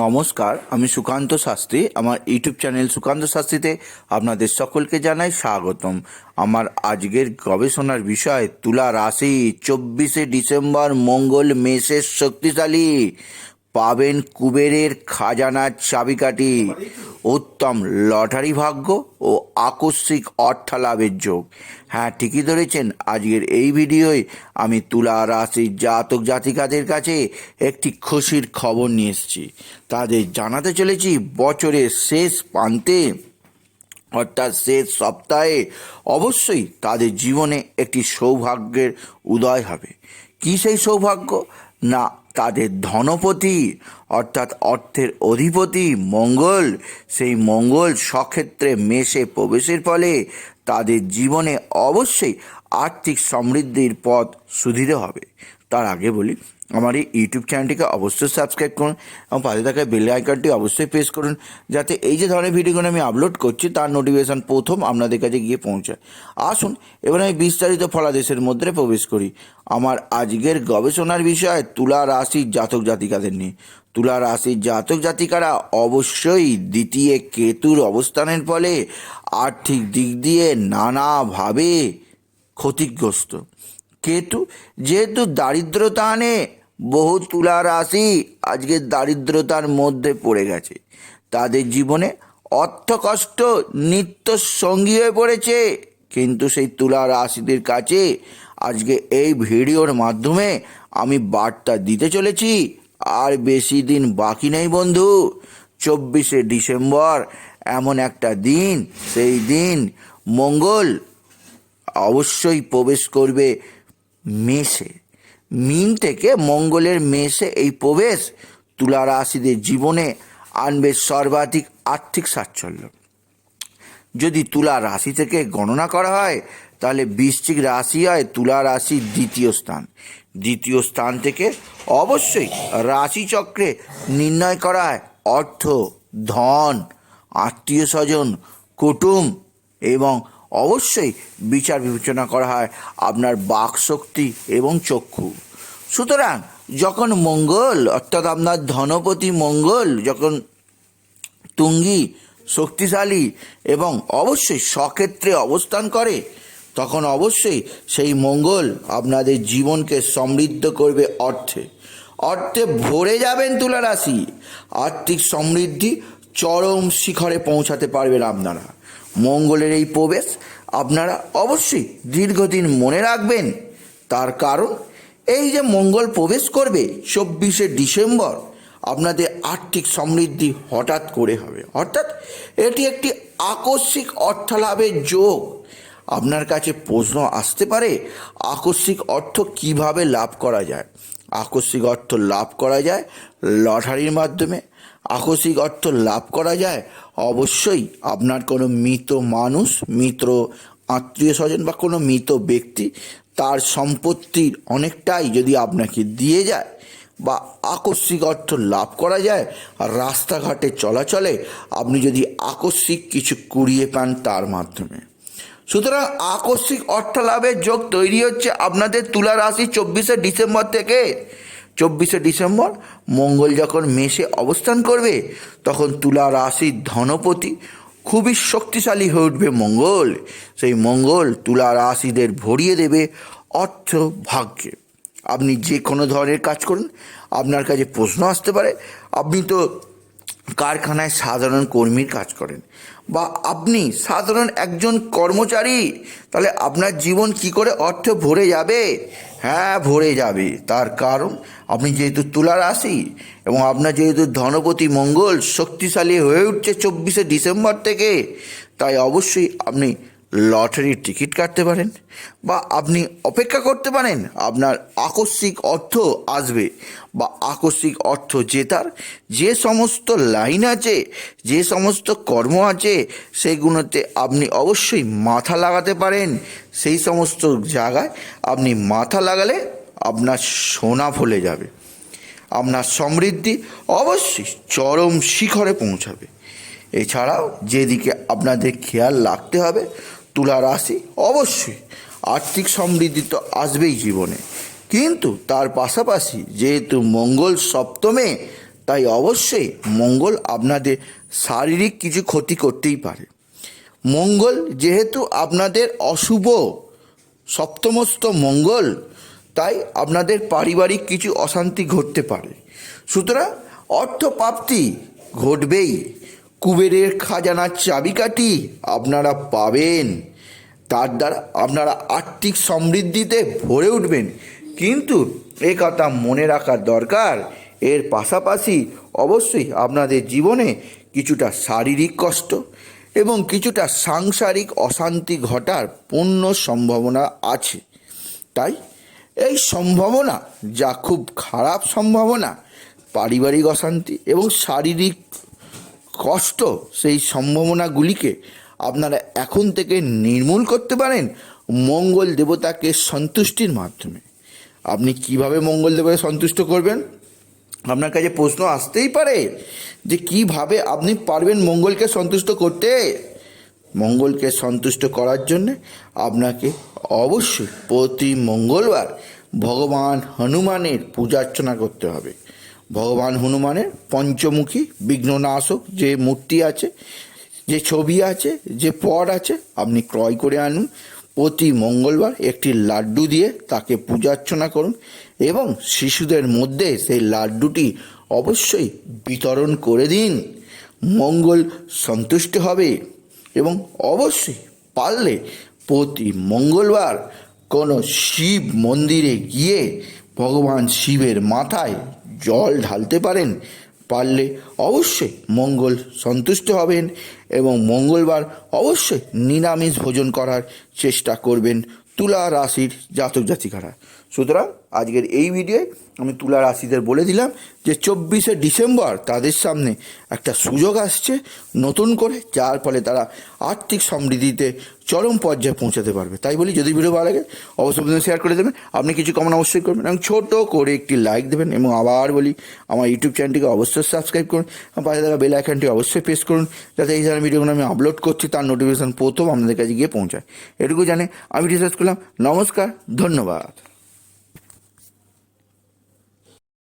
নমস্কার, আমি সুকান্ত শাস্ত্রী। আমার ইউটিউব চ্যানেল সুকান্ত শাস্ত্রীতে আপনাদের সকলকে জানাই স্বাগতম। আমার আজকের গবেষণার বিষয়, তুলা রাশি, চব্বিশে ডিসেম্বর, মঙ্গল, মেষের শক্তিশালী। পাবেন কুবেরের খাজানার চাবিকাঠি। উত্তম লটারি ভাগ্য ও আকস্মিক অর্থালাভের যোগ। হ্যাঁ ঠিকই ধরেছেন, আজকের এই ভিডিওয় আমি তুলা রাশির জাতক জাতিকাদের কাছে একটি খুশির খবর নিয়ে এসেছি। তাদের জানাতে চলেছি, বছরের শেষ প্রান্তে, অর্থাৎ শেষ সপ্তাহে অবশ্যই তাদের জীবনে একটি সৌভাগ্যের উদয় হবে। কী সেই সৌভাগ্য? না তাদের ধনপতি, অর্থাৎ অর্থের অধিপতি মঙ্গল, সেই মঙ্গল সক্ষেত্রে মেশে প্রবেশের ফলে তাদের জীবনে অবশ্যই আর্থিক সমৃদ্ধির পথ সুধীর হবে। তার আগে বলি, আমার এই ইউটিউব চ্যানেলটিকে অবশ্যই সাবস্ক্রাইব করুন এবং পাশে থাকা বেল আইকনটি অবশ্যই প্রেস করুন, যাতে এই যে ধরনের ভিডিওগুলো আমি আপলোড করছি, তার নোটিফিকেশান প্রথম আপনাদের কাছে গিয়ে পৌঁছায়। আসুন, এবার আমি বিস্তারিত ফলাদেশের মধ্যে প্রবেশ করি। আমার আজকের গবেষণার বিষয়, তুলা রাশির জাতক জাতিকাদের নিয়ে। তুলা রাশির জাতক জাতিকারা অবশ্যই দ্বিতীয় কেতুর অবস্থানের ফলে আর্থিক দিক দিয়ে নানাভাবে ক্ষতিগ্রস্ত। কেতু, যেহেতু দারিদ্রতা আনে, বহু তুলা রাশি আজকে দারিদ্রতার মধ্যে পড়ে গেছে। তাদের জীবনে অর্থ কষ্ট নিত্য সঙ্গী হয়ে পড়েছে। কিন্তু সেই তুলা রাশিদের কাছে আজকে এই ভিডিওর মাধ্যমে আমি বার্তা দিতে চলেছি। আর বেশি দিন বাকি নেই বন্ধু। চব্বিশে ডিসেম্বর এমন একটা দিন, সেই দিন মঙ্গল অবশ্যই প্রবেশ করবে মেষে। মিন থেকে মঙ্গলের মেষে এই প্রবেশ তুলা রাশিদের জীবনে আনবে সর্বাধিক আর্থিক সাচ্ছল্য। যদি তুলা রাশি থেকে গণনা করা হয়, তাহলে বৃশ্চিক রাশি হয় তুলা রাশির দ্বিতীয় স্থান। দ্বিতীয় স্থান থেকে অবশ্যই রাশিচক্রে নির্ণয় করা হয় অর্থ, ধন, আত্মীয় স্বজন, কুটুম এবং অবশ্যই বিচার বিবেচনা করা হয় আপনার বাকশক্তি এবং চক্ষু। সুতরাং যখন মঙ্গল, অর্থাৎ আপনার ধনপতি মঙ্গল, যখন তুঙ্গি শক্তিশালী এবং অবশ্যই সক্ষেত্রে অবস্থান করে, তখন অবশ্যই সেই মঙ্গল আপনাদের জীবনকে সমৃদ্ধ করবে অর্থে। অর্থে ভরে যাবেন তুলা রাশি আর্থিক সমৃদ্ধি চরম শিখরে পৌঁছাতে পারবেন আপনারা মঙ্গলের এই প্রবেশ আপনারা অবশ্যই দীর্ঘদিন মনে রাখবেন। তার কারণ, এই যে মঙ্গল প্রবেশ করবে চব্বিশে ডিসেম্বর, আপনাদের আর্থিক সমৃদ্ধি হঠাৎ করে হবে। অর্থাৎ এটি একটি আকস্মিক অর্থলাভের যোগ। আপনার কাছে প্রশ্ন আসতে পারে, আকস্মিক অর্থ কীভাবে লাভ করা যায়? আকস্মিক অর্থ লাভ করা যায় লটারির মাধ্যমে আকস্মিক অর্থ লাভ করা যায়, অবশ্যই আপনার কোনো মৃত মানুষ মিত্র আত্মীয় স্বজন বা কোনো মৃত ব্যক্তি তার সম্পত্তির অনেকটাই যদি আপনাকে দিয়ে যায় বা আকস্মিক অর্থ লাভ করা যায়, রাস্তাঘাটে চলাচলে আপনি যদি আকস্মিক কিছু কুড়িয়ে পান তার মাধ্যমে। সুতরাং আকস্মিক অর্থ লাভের যোগ তৈরি হচ্ছে আপনাদের তুলা রাশি চব্বিশে ডিসেম্বর থেকে। চব্বিশে ডিসেম্বর, মঙ্গল যখন মেষে অবস্থান করবে, তখন তুলা রাশির ধনপতি খুবই শক্তিশালী হয়ে উঠবে মঙ্গল। সেই মঙ্গল তুলা রাশিদের ভরিয়ে দেবে অর্থ ভাগ্যে। আপনি যে কোনো ধরনের কাজ করুন, আপনার কাছে প্রশ্ন আসতে পারে, আপনি তো কারখানায় সাধারণ কর্মীর কাজ করেন বা আপনি সাধারণ একজন কর্মচারী, তাহলে আপনার জীবন কি করে অর্থ ভরে যাবে? হ্যাঁ ভরে যাবে। তার কারণ, আপনি যেহেতু তুলার রাশি এবং আপনার যেহেতু ধনপতি মঙ্গল শক্তিশালী হয়ে উঠছে চব্বিশে ডিসেম্বর থেকে, তাই অবশ্যই আপনি লটারির টিকিট কাটতে পারেন বা আপনি অপেক্ষা করতে পারেন, আপনার আকস্মিক অর্থ আসবে বা আকস্মিক অর্থ জেতার যে সমস্ত লাইন আছে, যে সমস্ত কর্ম আছে, সেগুলোতে আপনি অবশ্যই মাথা লাগাতে পারেন। সেই সমস্ত জায়গায় আপনি মাথা লাগালে আপনার সোনা ফলে যাবে, আপনার সমৃদ্ধি অবশ্যই চরম শিখরে পৌঁছাবে। এছাড়াও যেদিকে আপনাদের খেয়াল রাখতে হবে তুলা রাশি। অবশ্যই, আর্থিক সমৃদ্ধি তো আসবেই জীবনে। কিন্তু তার পাশাপাশি যেহেতু মঙ্গল সপ্তমে, তাই অবশ্যই মঙ্গল আপনাদের শারীরিক কিছু ক্ষতি করতেই পারে। মঙ্গল যেহেতু আপনাদের অশুভ, সপ্তমস্ত মঙ্গল, তাই আপনাদের পারিবারিক কিছু অশান্তি ঘটতে পারে। সুতরাং অর্থপ্রাপ্তি ঘটবেই। কুবেরের খাজানার চাবিকাঠি আপনারা পাবেন। তার দ্বারা আপনারা আর্থিক সমৃদ্ধিতে ভরে উঠবেন। কিন্তু এ কথা মনে রাখার দরকার। এর পাশাপাশি অবশ্যই আপনাদের জীবনে কিছুটা শারীরিক কষ্ট এবং কিছুটা সাংসারিক অশান্তি ঘটার পূর্ণ সম্ভাবনা আছে। তাই এই সম্ভাবনা যা খুব খারাপ সম্ভাবনা, পারিবারিক অশান্তি এবং শারীরিক কষ্ট সেই সম্ভাবনাগুলিকে আপনারা এখন থেকে নির্মূল করতে পারেন মঙ্গল দেবতাকে সন্তুষ্টির মাধ্যমে। আপনি কীভাবে মঙ্গল দেবতাকে সন্তুষ্ট করবেন? আপনার কাছে প্রশ্ন আসতেই পারে যে কীভাবে আপনি পারবেন মঙ্গলকে সন্তুষ্ট করতে? মঙ্গলকে সন্তুষ্ট করার জন্য আপনাকে অবশ্যই প্রতি মঙ্গলবার ভগবান হনুমানের পূজা অর্চনা করতে হবে। ভগবান হনুমানের পঞ্চমুখী বিঘ্ননাশক যে মূর্তি আছে, যে ছবি আছে, যে পট আছে, আপনি ক্রয় করে আনুন। প্রতি মঙ্গলবার একটি লাড্ডু দিয়ে তাকে পূজা অর্চনা করুন এবং শিশুদের মধ্যে সেই লাড্ডুটি অবশ্যই বিতরণ করে দিন। মঙ্গল সন্তুষ্ট হবে এবং অবশ্যই পারলে প্রতি মঙ্গলবার কোনো শিব মন্দিরে গিয়ে ভগবান শিবের মাথায় জল ঢালতে পারেন, পারলে অবশ্যই মঙ্গল সন্তুষ্ট হবেন এবং মঙ্গলবার অবশ্যই নিরামিষ ভোজন করার চেষ্টা করবেন তুলা রাশির জাতক জাতিকারা। সুতরাং আজকের এই ভিডিওয়ে আমি তুলা রাশিদের বলে দিলাম যে চব্বিশে ডিসেম্বর তাদের সামনে একটা সুযোগ আসছে নতুন করে, যার ফলে তারা আর্থিক সমৃদ্ধিতে চরম পর্যায়ে পৌঁছাতে পারবে। তাই বলি, যদি ভিডিও ভালো লাগে, অবশ্যই শেয়ার করে দেবেন। আপনি কিছু কমেন্ট অবশ্যই করবেন এবং ছোটো করে একটি লাইক দেবেন এবং আবার বলি, আমার ইউটিউব চ্যানেলটিকে অবশ্যই সাবস্ক্রাইব করুন। পাশে থাকা বেল আইকনটি অবশ্যই প্রেস করুন, যাতে এই ধরনের ভিডিওগুলো আমি আপলোড করছি, তার নোটিফিকেশন প্রথম আপনাদের কাছে গিয়ে পৌঁছায়। এটুকু জানে আমি রিসার্চ করলাম। নমস্কার, ধন্যবাদ।